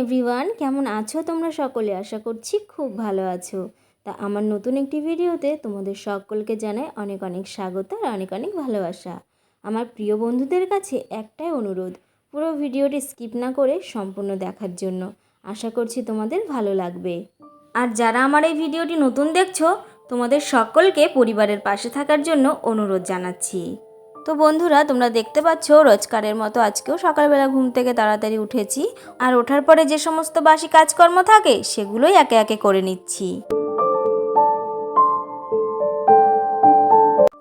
Everyone কেমন আছো তোমরা সকলে? আশা করছি খুব ভালো আছো। তা আমার নতুন একটি ভিডিওতে তোমাদের সকলকে জানাই অনেক অনেক স্বাগত আর অনেক অনেক ভালোবাসা। আমার প্রিয় বন্ধুদের কাছে একটাই অনুরোধ, পুরো ভিডিওটি স্কিপ না করে সম্পূর্ণ দেখার জন্য। আশা করছি তোমাদের ভালো লাগবে। আর যারা আমার এই ভিডিওটি নতুন দেখছ, তোমাদের সকলকে পরিবারের পাশে থাকার জন্য অনুরোধ জানাচ্ছি। তো বন্ধুরা, তোমরা দেখতে পাচ্ছ, রোজকারের মতো আজকেও সকালবেলা ঘুম থেকে তাড়াতাড়ি উঠেছি। আর ওঠার পরে যে সমস্ত বাসি কাজকর্ম থাকে, সেগুলোই একে একে করে নিচ্ছি।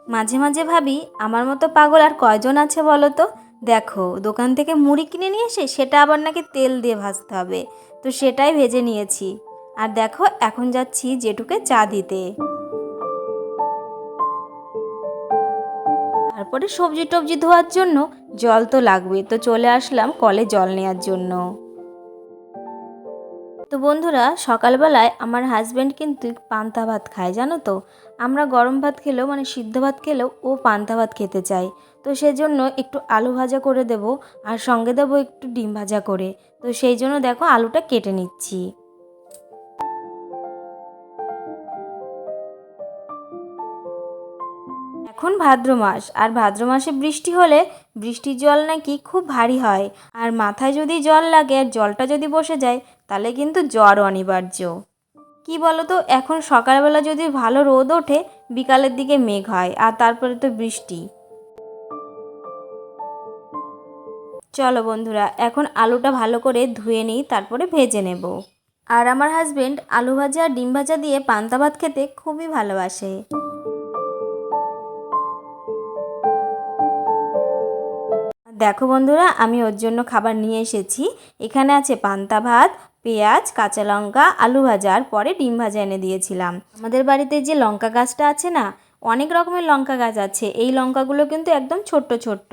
মাঝে মাঝে ভাবি, আমার মতো পাগল আর কয়জন আছে বলো তো? দেখো, দোকান থেকে মুড়ি কিনে নিয়ে এসে সেটা আবার নাকি তেল দিয়ে ভাজতে হবে। তো সেটাই ভেজে নিয়েছি। আর দেখো, এখন যাচ্ছি জেঠুকে চা দিতে। তারপরে সবজি টবজি ধোয়ার জন্য জল তো লাগবে তো চলে আসলাম কলে জল নেওয়ার জন্য। তো বন্ধুরা, সকালবেলায় আমার হাজব্যান্ড কিন্তু পান্তা ভাত খায়, জানো তো? আমরা গরম ভাত খেলেও মানে সিদ্ধ ভাত খেলেও ও পান্তা ভাত খেতে চায়। তো সেজন্য একটু আলু ভাজা করে দেব আর সঙ্গে দেবো একটু ডিম ভাজা করে। তো সেই জন্য দেখো আলুটা কেটে নিচ্ছি। এখন ভাদ্র মাস, আর ভাদ্র মাসে বৃষ্টি হলে বৃষ্টির জল নাকি খুব ভারী হয়। আর মাথায় যদি জল লাগে, আর জলটা যদি বসে যায়, তাহলে কিন্তু জ্বর অনিবার্য। কি বলো তো এখন সকালবেলা যদি ভালো রোদ ওঠে, বিকালের দিকে মেঘ হয়, আর তারপরে তো বৃষ্টি। চলো বন্ধুরা, এখন আলুটা ভালো করে ধুয়ে নিই, তারপরে ভেজে নেব। আর আমার হাজবেন্ড আলু ভাজা আর ডিম ভাজা দিয়ে পান্তা ভাত খেতে খুবই ভালোবাসে। দেখো বন্ধুরা, আমি ওর জন্য খাবার নিয়ে এসেছি। এখানে আছে পান্তা ভাত, পেঁয়াজ, কাঁচা লঙ্কা, আলু ভাজা, আর পরে ডিম ভাজা এনে দিয়েছিলাম। আমাদের বাড়িতে যে লঙ্কা গাছটা আছে না, অনেক রকমের লঙ্কা গাছ আছে। এই লঙ্কাগুলো কিন্তু একদম ছোট্ট ছোট্ট।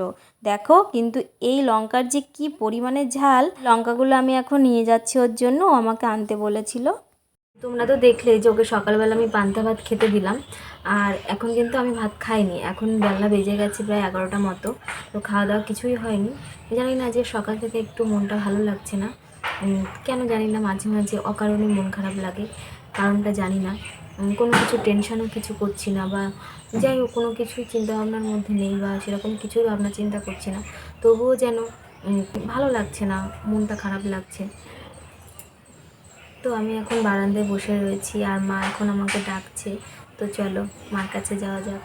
দেখো, কিন্তু এই লঙ্কার যে কি পরিমাণে ঝাল, লঙ্কাগুলো আমি এখন নিয়ে যাচ্ছি ওর জন্য আমাকে আনতে বলেছিল। তোমরা তো দেখলে যে ওকে সকালবেলা আমি পান্তা ভাত খেতে দিলাম। আর এখন কিন্তু আমি ভাত খাইনি। এখন বেলা বেজে গেছে প্রায় এগারোটা মতো। তো খাওয়া দাওয়া কিছুই হয়নি। জানি না যে সকাল থেকে একটু মনটা ভালো লাগছে না। কেন জানি না, মাঝে মাঝে অকারণে মন খারাপ লাগে। কারণটা জানি না। কোনো কিছু টেনশনও কিছু করছি না বা যাই হোক, কোনো কিছুই চিন্তা ভাবনার মধ্যে নেই বা সেরকম কিছুই ভাবনা চিন্তা করছি না। তবুও যেন ভালো লাগছে না, মনটা খারাপ লাগছে। তো আমি এখন বারান্দায় বসে রয়েছি আর মা এখন আমাকে ডাকছে। তো চলো, মার কাছে যাওয়া যাক।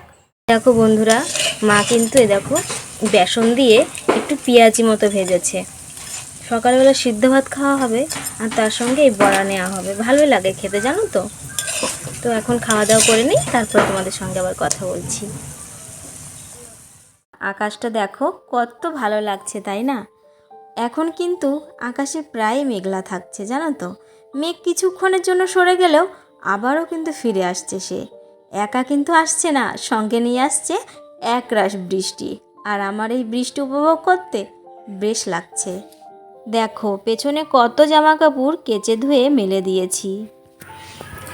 দেখো বন্ধুরা, মা কিন্তু এ দেখো বেসন দিয়ে একটু পেঁয়াজি মতো ভেজেছে। সকালবেলা সিদ্ধ ভাত খাওয়া হবে আর তার সঙ্গে এই বড়া নেওয়া হবে। ভালোই লাগে খেতে, জানো তো? তো এখন খাওয়া দাওয়া করে নিই, তারপর তোমাদের সঙ্গে আবার কথা বলছি। আকাশটা দেখো কত ভালো লাগছে, তাই না? এখন কিন্তু আকাশে প্রায় মেঘলা থাকছে, জানো তো? মেঘ কিছুক্ষণের জন্য সরে গেলেও আবারও কিন্তু ফিরে আসছে সে। একা কিন্তু আসছে না, সঙ্গে নিয়ে আসছে এক রাশ বৃষ্টি। আর আমার এই বৃষ্টি উপভোগ করতে বেশ লাগছে। দেখো, পেছনে কত জামা কাপড় কেচে ধুয়ে মেলে দিয়েছি।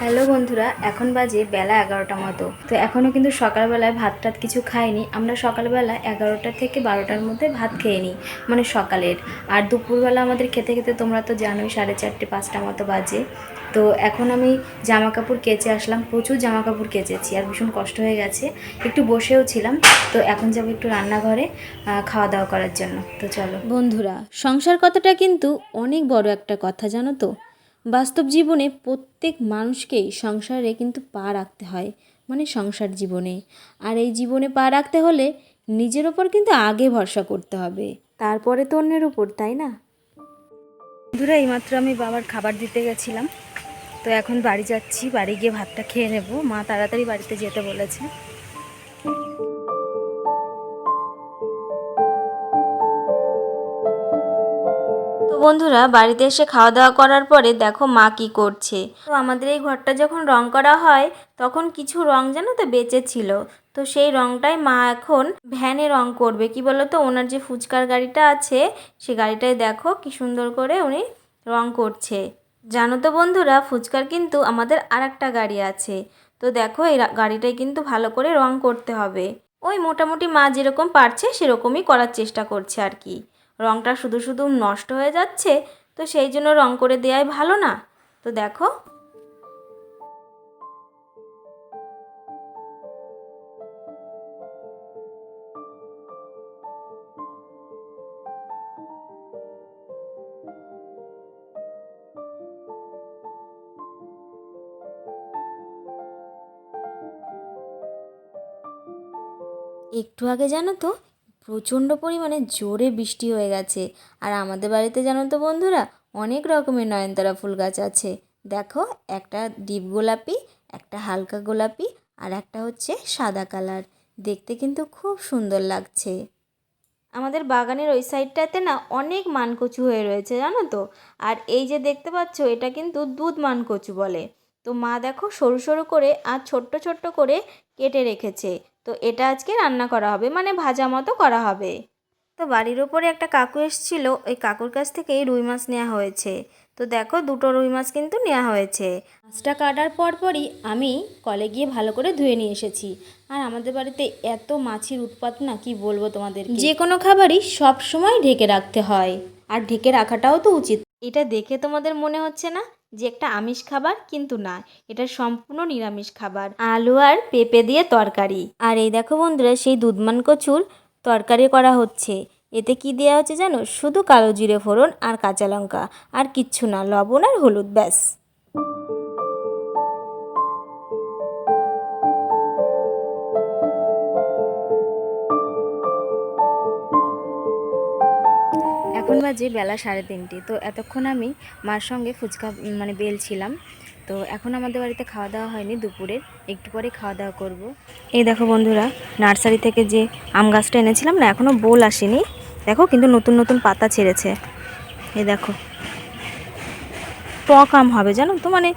হ্যালো বন্ধুরা, এখন বাজে বেলা এগারোটা মতো। তো এখনও কিন্তু সকালবেলায় ভাত টাত কিছু খাইনি। আমরা সকালবেলা এগারোটা থেকে বারোটার মধ্যে ভাত খেয়ে নিই মানে সকালের। আর দুপুরবেলা আমাদের খেতে খেতে তোমরা তো জানোই সাড়ে চারটে, পাঁচটা মতো বাজে। তো এখন আমি জামা কাপড় কেচে আসলাম, প্রচুর জামা কাপড় কেচেছি আর ভীষণ কষ্ট হয়ে গেছে। একটু বসেও ছিলাম, তো এখন যাব একটু রান্নাঘরে খাওয়া দাওয়া করার জন্য। তো চলো। বন্ধুরা, সংসার কথাটা কিন্তু অনেক বড় একটা কথা, জানো তো? বাস্তব জীবনে প্রত্যেক মানুষকেই সংসারে কিন্তু পা রাখতে হয় মানে সংসার জীবনে। আর এই জীবনে পা রাখতে হলে নিজের ওপর কিন্তু আগে ভরসা করতে হবে। তারপরে তো অন্যের উপর, তাই না? বন্ধুরা, এইমাত্র আমি বাবার খাবার দিতে গেছিলাম। তো এখন বাড়ি যাচ্ছি, বাড়ি গিয়ে ভাতটা খেয়ে নেব। মা তাড়াতাড়ি বাড়িতে যেতে বলেছে। বন্ধুরা, বাড়িতে এসে খাওয়া দাওয়া করার পরে দেখো মা কি করছে। তো আমাদের এই ঘরটা যখন রং করা হয়, তখন কিছু রং যেন তো বেঁচে ছিল। তো সেই রংটাই মা এখন ভ্যানে রং করবে। কি তো ওনার যে ফুচকার গাড়িটা আছে, সে গাড়িটায় দেখো কি সুন্দর করে উনি রং করছে। জানো তো বন্ধুরা, ফুচকার কিন্তু আমাদের আর একটা গাড়ি আছে। তো দেখো, এই গাড়িটায় কিন্তু ভালো করে রং করতে হবে। ওই মোটামুটি মা যেরকম পারছে, সেরকমই করার চেষ্টা করছে আর কি। রংটা শুধু শুধু নষ্ট হয়ে যাচ্ছে, তো সেই জন্য রং করে দেওয়াই ভালো না। তো দেখো। একটু আগে জানো তো প্রচণ্ড পরিমাণে জোরে বৃষ্টি হয়ে গেছে। আর আমাদের বাড়িতে জানো তো বন্ধুরা, অনেক রকমের নয়নতারা ফুল গাছ আছে। দেখো, একটা ডিপ গোলাপি, একটা হালকা গোলাপি আর একটা হচ্ছে সাদা কালার। দেখতে কিন্তু খুব সুন্দর লাগছে। আমাদের বাগানের ওই সাইডটাতে না অনেক মানকচু হয়ে রয়েছে, জানো তো? আর এই যে দেখতে পাচ্ছ, এটা কিন্তু দুধ মানকচু বলে। তো মা দেখো সরু সরু করে আর ছোট্ট ছোট্ট করে কেটে রেখেছে। তো এটা আজকে রান্না করা হবে মানে ভাজা মতো করা হবে। তো বাড়ির ওপরে একটা কাকু এসেছিল ওই কাকুর কাছ থেকে রুই মাছ নেওয়া হয়েছে। তো দেখো দুটো রুই মাছ কিন্তু নেওয়া হয়েছে। মাছটা কাটার পরপরই আমি কলে গিয়ে ভালো করে ধুয়ে নিয়ে এসেছি। আর আমাদের বাড়িতে এত মাছির উৎপাত না কি বলব তোমাদের যে কোনো খাবারই সব সময় ঢেকে রাখতে হয়। আর ঢেকে রাখাটাও তো উচিত। এটা দেখে তোমাদের মনে হচ্ছে না? যে একটা আমিষ খাবার কিন্তু না, এটা সম্পূর্ণ নিরামিষ খাবার। আলু আর পেঁপে দিয়ে তরকারি। আর এই দেখো বন্ধুরা, সেই দুধমান কচুর তরকারি করা হচ্ছে। এতে কি দেওয়া হচ্ছে জানো? শুধু কালো জিরে ফোড়ন আর কাঁচা লঙ্কা। আর কিচ্ছু না, লবণ আর হলুদ, ব্যাস। এখন বাজে বেলা সাড়ে তিনটে। তো এতক্ষণ আমি মার সঙ্গে ফুচকা মানে বেলছিলাম তো এখন আমাদের বাড়িতে খাওয়া দাওয়া হয়নি দুপুরের একটু পরে খাওয়া দাওয়া করব। এই দেখো বন্ধুরা, নার্সারি থেকে যে আম গাছটা এনেছিলাম না এখনও বোল আসেনি। দেখো কিন্তু নতুন নতুন পাতা ছেড়েছে। এই দেখো। টক আম হবে, জানো তো? মানে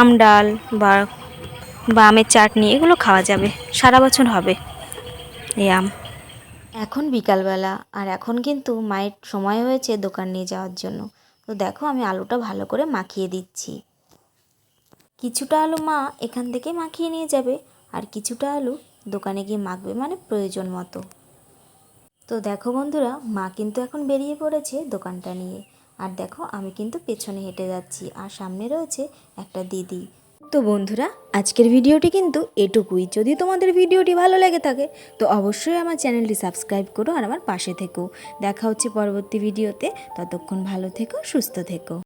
আম ডাল বা আমের চাটনি, এগুলো খাওয়া যাবে। সারা বছর হবে এই আম। এখন বিকালবেলা, আর এখন কিন্তু মায়ের সময় হয়েছে দোকান নিয়ে যাওয়ার জন্য। তো দেখো আমি আলুটা ভালো করে মাখিয়ে দিচ্ছি। কিছুটা আলু মা এখান থেকে মাখিয়ে নিয়ে যাবে, আর কিছুটা আলু দোকানে গিয়ে মাখবে মানে প্রয়োজন মতো। তো দেখো বন্ধুরা, মা কিন্তু এখন বেরিয়ে পড়েছে দোকানটা নিয়ে। আর দেখো আমি কিন্তু পেছনে হেঁটে যাচ্ছি, আর সামনে রয়েছে একটা দিদি। তো বন্ধুরা, আজকের ভিডিওটি কিন্তু এটুকুই। যদি তোমাদের ভিডিওটি ভালো লেগে থাকে, তো অবশ্যই আমার চ্যানেলটি সাবস্ক্রাইব করো আর আমার পাশে থেকো। দেখা হচ্ছে পরবর্তী ভিডিওতে। ততক্ষণ ভালো থেকো, সুস্থ থেকো।